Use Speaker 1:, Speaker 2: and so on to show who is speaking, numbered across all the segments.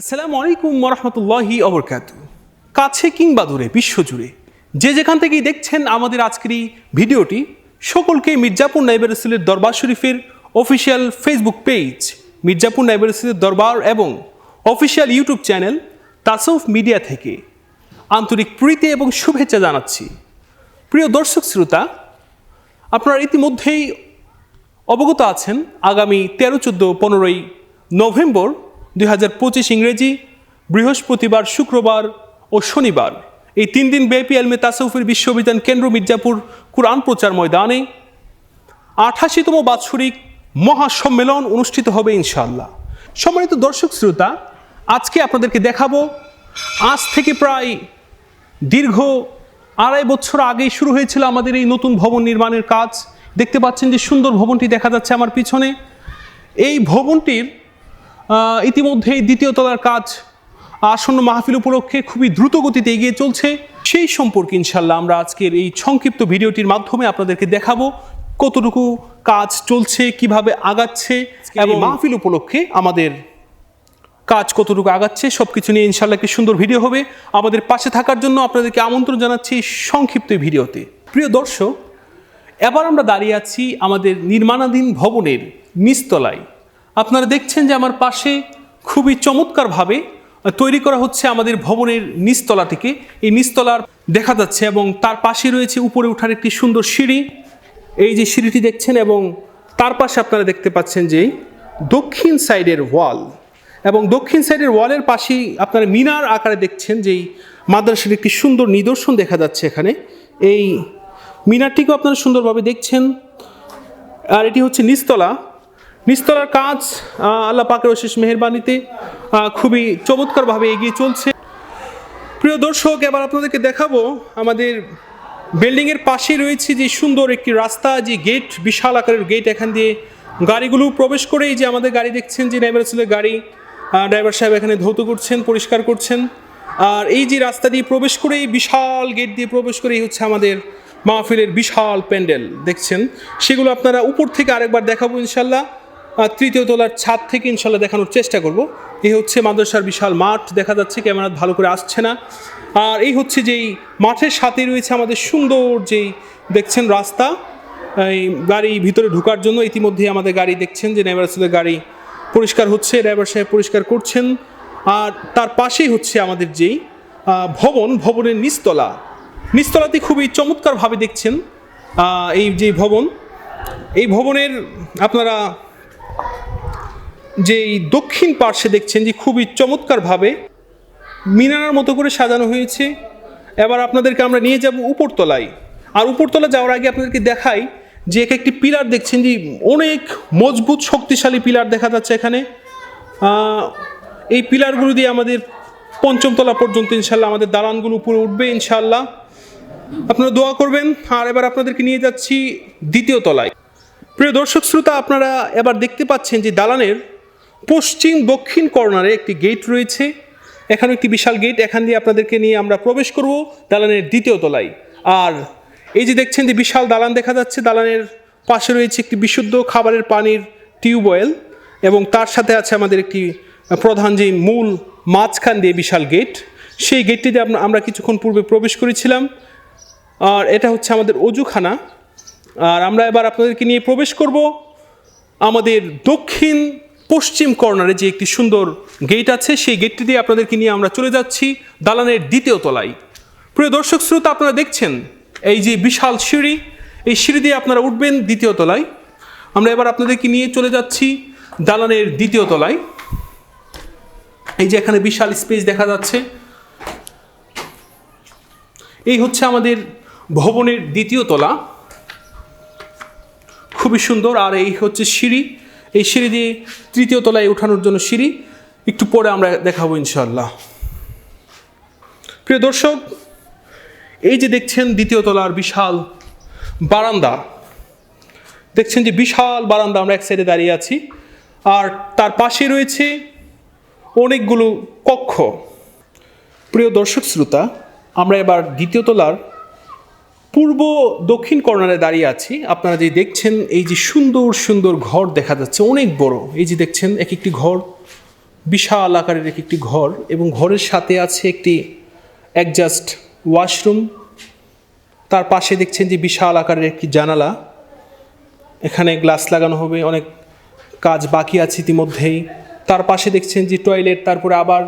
Speaker 1: আসসালামু আলাইকুম রহমতুল্লাহি অবরকাত কাছে কিংবা দূরে, বিশ্বজুড়ে। যে যেখান থেকেই দেখছেন আমাদের আজকের এই ভিডিওটি, সকলকে মির্জাপুর নাইবের রসুলের দরবার শরীফের অফিসিয়াল ফেসবুক পেজ, মির্জাপুর নাইবের রসুলের দরবার এবং official YouTube channel Tasauf media থেকে আন্তরিক প্রীতি এবং শুভেচ্ছা জানাচ্ছি। প্রিয় দর্শক শ্রোতা, আপনারা ইতিমধ্যেই অবগত আছেন, আগামী তেরো, চোদ্দ, পনেরোই নভেম্বর দুই হাজার পঁচিশ ইংরেজি, বৃহস্পতিবার, শুক্রবার ও শনিবার। এই তিন দিন ব্যাপী আলমে তাসৌফের বিশ্ববিদ্যালয় কেন্দ্র মির্জাপুর কোরআন প্রচার ময়দানে আঠাশিতম বাৎসরিক মহাসম্মেলন অনুষ্ঠিত হবে ইনশাল্লাহ সম্মানিত দর্শক শ্রোতা, আজকে আপনাদেরকে দেখাবো, আজ থেকে প্রায় দীর্ঘ আড়াই বছর আগেই শুরু হয়েছিল আমাদের এই নতুন ভবন নির্মাণের কাজ। দেখতে পাচ্ছেন যে সুন্দর ভবনটি দেখা যাচ্ছে আমার পিছনে। এই ভবনটির ইতিমধ্যেই দ্বিতীয় তলার কাজ আসন্ন মাহফিল উপলক্ষে খুবই দ্রুত গতিতে এগিয়ে চলছে। সেই সম্পর্কে ইনশাল্লাহ আমরা আজকের এই সংক্ষিপ্ত ভিডিওটির মাধ্যমে আপনাদেরকে দেখাবো কতটুকু কাজ চলছে কীভাবে আগাচ্ছে এবং মাহফিল উপলক্ষে আমাদের কাজ কতটুকু আগাচ্ছে সব কিছু নিয়ে ইনশাল্লাহ একটি সুন্দর ভিডিও হবে। আমাদের পাশে থাকার জন্য আপনাদেরকে আমন্ত্রণ জানাচ্ছি এই সংক্ষিপ্ত ভিডিওতে। প্রিয় দর্শক এবার আমরা দাঁড়িয়ে আছি আমাদের নির্মাণাধীন ভবনের নিচতলায়। আপনারা দেখছেন যে আমার পাশে খুবই চমৎকারভাবে তৈরি করা হচ্ছে আমাদের ভবনের নিচতলাটিকে। এই নিচতলার দেখা যাচ্ছে এবং তার পাশে রয়েছে উপরে ওঠার একটি সুন্দর সিঁড়ি। এই যে সিঁড়িটি দেখছেন এবং তার পাশে আপনারা দেখতে পাচ্ছেন যে দক্ষিণ সাইডের ওয়াল। এবং দক্ষিণ সাইডের ওয়ালের পাশেই আপনারা মিনার আকারে দেখছেন যেই মাদ্রাসার একটি সুন্দর নিদর্শন দেখা যাচ্ছে এখানে। এই মিনারটিকেও আপনারা সুন্দরভাবে দেখছেন। আর এটি হচ্ছে নিস্তলা নিস্তলার কাজ আল্লাহ পাকের অশেষ মেহরবানিতে খুবই চমৎকারভাবে এগিয়ে চলছে। প্রিয় দর্শক, এবার আপনাদেরকে দেখাবো আমাদের বিল্ডিংয়ের পাশে রয়েছে যে সুন্দর একটি রাস্তা, যে গেট, বিশাল আকারের গেট। এখান দিয়ে গাড়িগুলো প্রবেশ করে এই যে আমাদের গাড়ি দেখছেন যে ড্রাইভার ছিল গাড়ি ড্রাইভার সাহেব এখানে ধৌত করছেন, পরিষ্কার করছেন। আর এই যে রাস্তা দিয়ে প্রবেশ করে এই বিশাল গেট দিয়ে প্রবেশ করেই হচ্ছে আমাদের মাহফিলের বিশাল প্যান্ডেল, দেখছেন? সেগুলো আপনারা উপর থেকে আরেকবার দেখাবো ইনশাল্লাহ। তৃতীয় তলার ছাদ থেকে ইনশাল্লাহ দেখানোর চেষ্টা করব। এই হচ্ছে মাদ্রাসার বিশাল মাঠ, দেখা যাচ্ছে ক্যামেরা ভালো করে আসছে না। আর এই হচ্ছে যেই মাঠের সাথে রয়েছে আমাদের সুন্দর যেই দেখছেন রাস্তা, এই গাড়ি ভিতরে ঢোকার জন্য ইতিমধ্যে আমাদের গাড়ি দেখছেন যে ড্রাইভার আসলে গাড়ি পরিষ্কার হচ্ছে, ড্রাইভার সাহেব পরিষ্কার করছেন। আর তার পাশেই হচ্ছে আমাদের যেই ভবন, ভবনের নিচতলা। নিচতলাতে খুবই চমৎকারভাবে দেখছেন এই যে ভবন, এই ভবনের আপনারা যে এই দক্ষিণ পার্শ্বে দেখছেন যে খুবই চমৎকারভাবে মিনার মতো করে সাজানো হয়েছে। এবার আপনাদেরকে আমরা নিয়ে যাব উপরতলায়। আর উপরতলা যাওয়ার আগে আপনাদেরকে দেখাই যে এক একটি পিলার দেখছেন যে অনেক মজবুত, শক্তিশালী পিলার দেখা যাচ্ছে এখানে। এই পিলারগুলো দিয়ে আমাদের পঞ্চমতলা পর্যন্ত ইনশাল্লাহ আমাদের দালানগুলো উপরে উঠবে ইনশাল্লাহ। আপনারা দোয়া করবেন। আর এবার আপনাদেরকে নিয়ে যাচ্ছি দ্বিতীয় তলায়। প্রিয় দর্শক শ্রোতা, আপনারা এবার দেখতে পাচ্ছেন যে দালানের পশ্চিম দক্ষিণ কর্নারে একটি গেট রয়েছে। এখানে একটি বিশাল গেট, এখান দিয়ে আপনাদেরকে নিয়ে আমরা প্রবেশ করব দালানের দ্বিতীয় তলায়। আর এই যে দেখছেন যে বিশাল দালান দেখা যাচ্ছে, দালানের পাশে রয়েছে একটি বিশুদ্ধ খাবারের পানির টিউবওয়েল এবং তার সাথে আছে আমাদের একটি প্রধান যে মূল মাঝখান দিয়ে বিশাল গেট। সেই গেটটি দিয়ে আমরা- আমরা কিছুক্ষণ পূর্বে প্রবেশ করেছিলাম। আর এটা হচ্ছে আমাদের অজুখানা। আর আমরা এবার আপনাদেরকে নিয়ে প্রবেশ করব আমাদের দক্ষিণ পশ্চিম কর্নারে যে একটি সুন্দর গেট আছে, সেই গেটটি দিয়ে আপনাদেরকে নিয়ে আমরা চলে যাচ্ছি দালানের দ্বিতীয় তলায়। প্রিয় দর্শক শ্রোতা, আপনারা দেখছেন এই যে বিশাল সিঁড়ি, এই সিঁড়ি দিয়ে আপনারা উঠবেন দ্বিতীয় তলায়। আমরা এবার আপনাদেরকে নিয়ে চলে যাচ্ছি দালানের দ্বিতীয় তলায়। এই যে এখানে বিশাল স্পেস দেখা যাচ্ছে। এই হচ্ছে আমাদের ভবনের দ্বিতীয় তলা। খুবই সুন্দর, আর এই হচ্ছে সিঁড়ি। এই সিঁড়ি দিয়ে তৃতীয় তলায় ওঠানোর জন্য সিঁড়ি। একটু পরে আমরা দেখাবো ইনশাল্লাহ প্রিয় দর্শক, এই যে দেখছেন দ্বিতীয় তলার বিশাল বারান্দা, দেখছেন যে বিশাল বারান্দা আমরা এক সাইডে দাঁড়িয়ে আছি, আর তার পাশে রয়েছে অনেকগুলো কক্ষ। প্রিয় দর্শক, শ্রোতা, আমরা এবার দ্বিতীয় তলার পূর্ব দক্ষিণ কর্নারে দাঁড়িয়ে আছি। আপনারা যে দেখছেন, এই যে সুন্দর সুন্দর ঘর দেখা যাচ্ছে, অনেক বড়। এই যে দেখছেন এক একটি ঘর, বিশাল আকারের এক একটি ঘর এবং ঘরের সাথে আছে একটি অ্যাডজাস্ট ওয়াশরুম। তার পাশে দেখছেন যে বিশাল আকারের একটি জানালা। এখানে গ্লাস লাগানো হবে, অনেক কাজ বাকি আছে ইতিমধ্যেই। তার পাশে দেখছেন যে টয়লেট, তারপরে আবার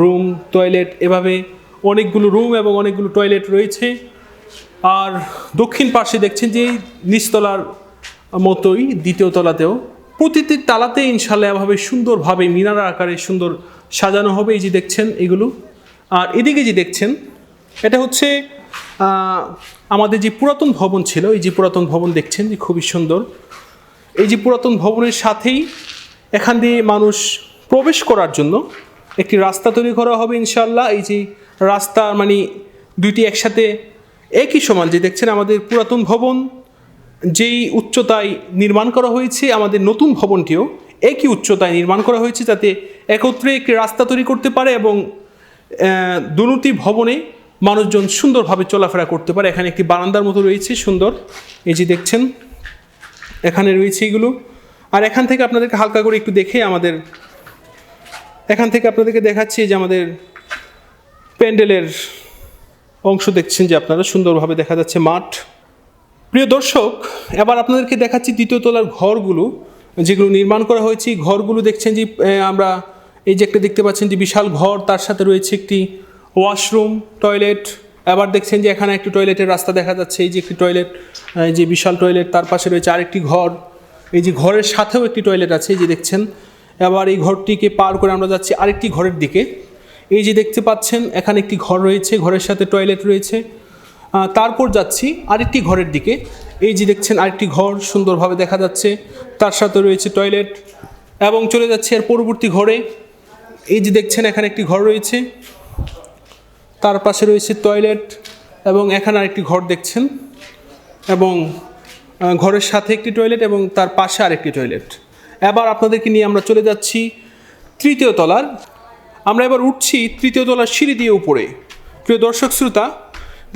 Speaker 1: রুম, টয়লেট। এভাবে অনেকগুলো রুম এবং অনেকগুলো টয়লেট রয়েছে। আর দক্ষিণ পাশে দেখছেন যে নিচতলার মতোই দ্বিতীয় তলাতেও। প্রতিটি তালাতে ইনশাল্লাহ এভাবে সুন্দরভাবে মিনার আকারে সুন্দর সাজানো হবে। এই যে দেখছেন এগুলো। আর এদিকে যে দেখছেন, এটা হচ্ছে আমাদের যে পুরাতন ভবন ছিল, এই যে পুরাতন ভবন দেখছেন যে খুবই সুন্দর। এই যে পুরাতন ভবনের সাথেই এখান দিয়ে মানুষ প্রবেশ করার জন্য একটি রাস্তা তৈরি করা হবে ইনশাল্লাহ এই যে রাস্তা মানে দুইটি একসাথে একই সমান যে দেখছেন আমাদের পুরাতন ভবন, যেই উচ্চতায় নির্মাণ করা হয়েছে, আমাদের নতুন ভবনটিও একই উচ্চতায় নির্মাণ করা হয়েছে যাতে একত্রে একটি রাস্তা তৈরি করতে পারে এবং দুটি ভবনে মানুষজন সুন্দরভাবে চলাফেরা করতে পারে। এখানে একটি বারান্দার মতো রয়েছে, সুন্দর। এই যে দেখছেন, এখানে রয়েছে এগুলো। আর এখান থেকে আপনাদেরকে হালকা করে একটু দেখে আমাদের, এখান থেকে আপনাদেরকে দেখাচ্ছি যে আমাদের প্যান্ডেলের অংশ দেখছেন যে আপনারা সুন্দরভাবে দেখা যাচ্ছে মাঠ। প্রিয় দর্শক, এবার আপনাদেরকে দেখাচ্ছি দ্বিতীয় তলার ঘরগুলো, যেগুলো নির্মাণ করা হয়েছে। ঘরগুলো দেখছেন যে আমরা এই যে একটা দেখতে পাচ্ছেন যে বিশাল ঘর, তার সাথে রয়েছে একটি ওয়াশরুম, টয়লেট। এবার দেখছেন যে এখানে একটি টয়লেটের রাস্তা দেখা যাচ্ছে। এই যে একটি টয়লেট এই যে বিশাল টয়লেট, তার পাশে রয়েছে আরেকটি ঘর। এই যে ঘরের সাথেও একটি টয়লেট আছে, এই যে দেখছেন। এবার এই ঘরটিকে পার করে আমরা যাচ্ছি আরেকটি ঘরের দিকে। এই যে দেখতে পাচ্ছেন, এখানে একটি ঘর রয়েছে, ঘরের সাথে টয়লেট রয়েছে। তারপর যাচ্ছি আরেকটি ঘরের দিকে। এই যে দেখছেন, আরেকটি ঘর সুন্দরভাবে দেখা যাচ্ছে। তার সাথে রয়েছে টয়লেট এবং চলে যাচ্ছে এর পরবর্তী ঘরে। এই যে দেখছেন, এখানে একটি ঘর রয়েছে। তার পাশে রয়েছে টয়লেট এবং এখানে আরেকটি ঘর দেখছেন এবং ঘরের সাথে একটি টয়লেট এবং তার পাশে আরেকটি টয়লেট এবার আপনাদেরকে নিয়ে আমরা চলে যাচ্ছি তৃতীয় তলার আমরা এবার উঠছি তৃতীয় তলার সিঁড়ি দিয়ে উপরে। প্রিয় দর্শক, শ্রোতা,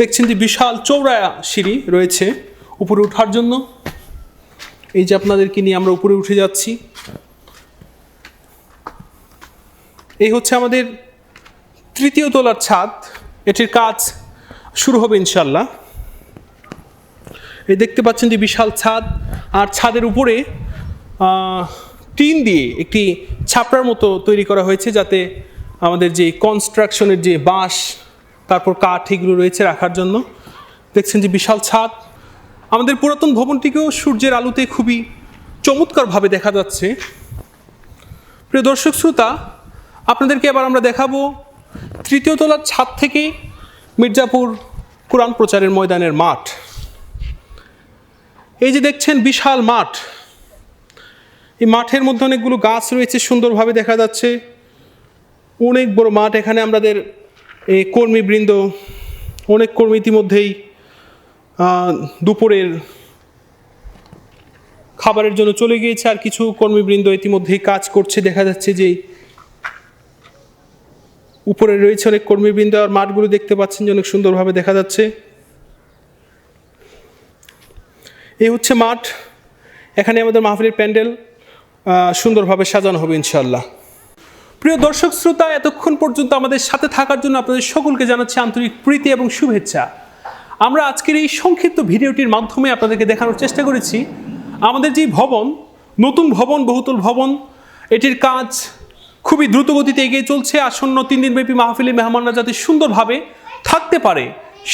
Speaker 1: দেখছেন যে বিশাল চৌড়া সিঁড়ি রয়েছে উপরে উঠার জন্য। এই যে আপনাদেরকে নিয়ে আমরা উপরে উঠে যাচ্ছি। এই হচ্ছে আমাদের তৃতীয় তলার ছাদ। এটির কাজ শুরু হবে ইনশাল্লাহ এই দেখতে পাচ্ছেন যে বিশাল ছাদ। আর ছাদের উপরে টিন দিয়ে একটি ছাপড়ার মতো তৈরি করা হয়েছে যাতে আমাদের যে কনস্ট্রাকশনের যে বাঁশ, তারপর কাঠ এগুলো রয়েছে রাখার জন্য। দেখছেন যে বিশাল ছাদ। আমাদের পুরাতন ভবনটিকেও সূর্যের আলোতে খুবই চমৎকারভাবে দেখা যাচ্ছে। প্রিয় দর্শক শ্রোতা, আপনাদেরকে এবার আমরা দেখাবো তৃতীয় তলার ছাদ থেকে মির্জাপুর কোরআন প্রচারের ময়দানের মাঠ। এই যে দেখছেন বিশাল মাঠ। এই মাঠের মধ্যে অনেকগুলো গাছ রয়েছে, সুন্দরভাবে দেখা যাচ্ছে। অনেক বড় মাঠ এখানে আমাদের এই কর্মীবৃন্দ, অনেক কর্মী ইতিমধ্যেই দুপুরের খাবারের জন্য চলে গিয়েছে আর কিছু কর্মীবৃন্দ ইতিমধ্যেই কাজ করছে। দেখা যাচ্ছে যে উপরে রয়েছে অনেক কর্মীবৃন্দ আর মাঠগুলো দেখতে পাচ্ছেন যে অনেক সুন্দরভাবে দেখা যাচ্ছে। এই হচ্ছে মাঠ। এখানে আমাদের মাহফিলের প্যান্ডেল সুন্দরভাবে সাজানো হবে ইনশাল্লাহ প্রিয় দর্শক শ্রোতা, এতক্ষণ পর্যন্ত আমাদের সাথে থাকার জন্য আপনাদের সকলকে জানাচ্ছি আন্তরিক প্রীতি এবং শুভেচ্ছা। আমরা আজকের এই সংক্ষিপ্ত ভিডিওটির মাধ্যমে আপনাদেরকে দেখানোর চেষ্টা করেছি। আমাদের যে ভবন, নতুন ভবন, বহুতল ভবন, এটির কাজ খুবই দ্রুত গতিতে এগিয়ে চলছে। আসন্ন তিন দিনব্যাপী মাহফিলে মেহমানরা যাতে সুন্দরভাবে থাকতে পারে,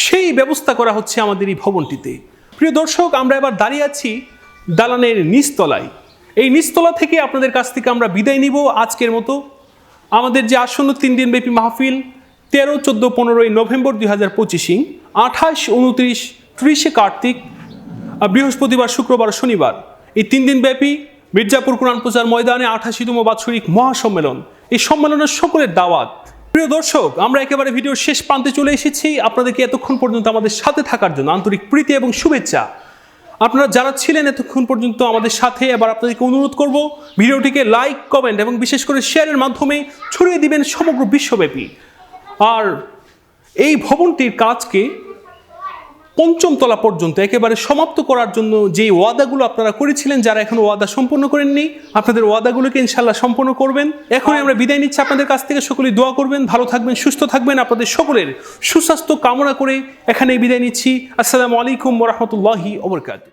Speaker 1: সেই ব্যবস্থা করা হচ্ছে আমাদের এই ভবনটিতে। প্রিয় দর্শক, আমরা এবার দাঁড়িয়ে আছি দালানের নিচতলায়। এই নিচতলা থেকে আপনাদের কাছ থেকে আমরা বিদায় নিব। আজকের মতো আমাদের যে আসন্ন তিন দিনব্যাপী মাহফিল, তেরো, চোদ্দ, পনেরোই নভেম্বর দুই হাজার পঁচিশে, আঠাশ, উনত্রিশ, ত্রিশে কার্তিক বৃহস্পতিবার, শুক্রবার শনিবার। এই তিন দিন ব্যাপী মির্জাপুর কোরআন প্রচার ময়দানে আঠাশিতম বাৎসরিক মহাসম্মেলন। এই সম্মেলনের সকলের দাওয়াত। প্রিয় দর্শক, আমরা একেবারে ভিডিওর শেষ প্রান্তে চলে এসেছি। আপনাদেরকে এতক্ষণ পর্যন্ত আমাদের সাথে থাকার জন্য আন্তরিক প্রীতি এবং শুভেচ্ছা। আপনারা যারা ছিলেন এতক্ষণ পর্যন্ত আমাদের সাথে, এবার আপনাদেরকে অনুরোধ করব ভিডিওটিকে লাইক কমেন্ট এবং বিশেষ করে শেয়ারের মাধ্যমে ছড়িয়ে দিবেন সমগ্র বিশ্বব্যাপী। আর এই ভবনটির কাজকে পঞ্চম তলা পর্যন্ত একেবারে সমাপ্ত করার জন্য যে ওয়াদাগুলো আপনারা করেছিলেন, যারা এখনও ওয়াদা সম্পন্ন করেননি, আপনাদের ওয়াদাগুলোকে ইনশাল্লাহ সম্পন্ন করবেন। এখনই আমরা বিদায় নিচ্ছি। আপনাদের কাছ থেকে সকলেই দোয়া করবেন, ভালো থাকবেন, সুস্থ থাকবেন। আপনাদের সকলের সুস্বাস্থ্য কামনা করে এখানে বিদায় নিচ্ছি। আসসালামু আলাইকুম রহমতুল্লাহি ওবরকাত